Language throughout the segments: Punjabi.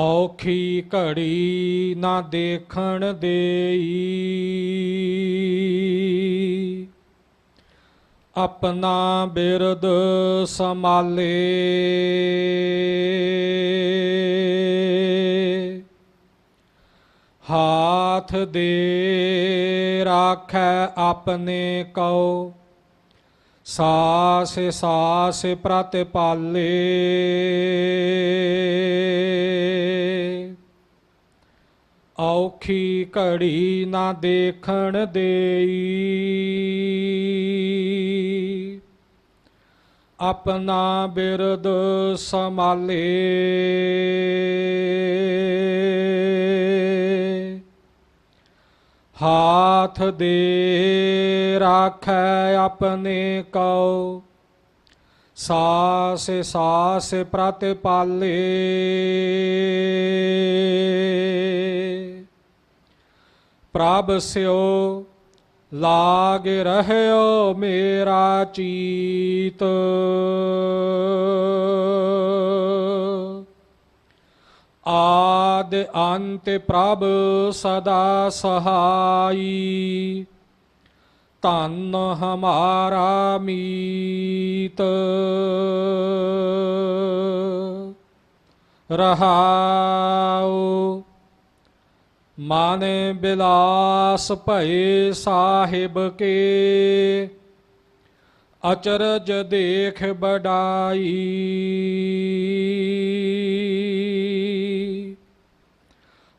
ਔਖੀ ਘੜੀ ਨਾ ਦੇਖਣ ਦੇਈ। ਆਪਣਾ ਬਿਰਦ ਸੰਭਾਲੇ। ਹਾਥ ਦੇ ਰਾਖੈ ਆਪਣੇ ਕਉ। ਸਾਸ ਸਾਸ ਪ੍ਰਤਿਪਾਲੇ। ਔਖੀ ਘੜੀ ਨਾ ਦੇਖਣ ਦੇਈ। ਆਪਣਾ ਬਿਰਦ ਸੰਭਾਲੇ। ਹਾਥ ਦੇ ਰਾਖੈ ਆਪਣੇ ਕਉ ਸਾਸ ਸਾਸ ਪ੍ਰਤਿਪਾਲੇ ਪ੍ਰਭ ਸਿਓ ਲਾਗ ਰਹਿਓ ਮੇਰਾ ਚੀਤ ਆਦ ਅੰਤ ਪ੍ਰਭ ਸਦਾ ਸਹਾਈ। ਧੰਨ ਹਮਾਰਾ ਮੀਤ। ਰਹਾਉ। ਮਨ ਬਿਲਾਸ ਭਏ ਸਾਹਿਬ ਕੇ। ਅਚਰਜ ਦੇਖ ਬਡਾਈ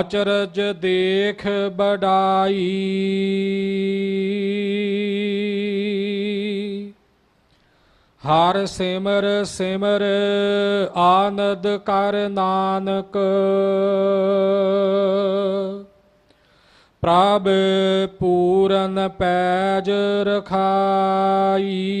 ਅਚਰਜ ਦੇਖ ਬਡਾਈ। ਹਰ ਸਿਮਰ ਸਿਮਰ ਆਨੰਦ ਕਰ ਨਾਨਕ। ਪ੍ਰਭ ਪੂਰਨ ਪੈਜ ਰਖਾਈ।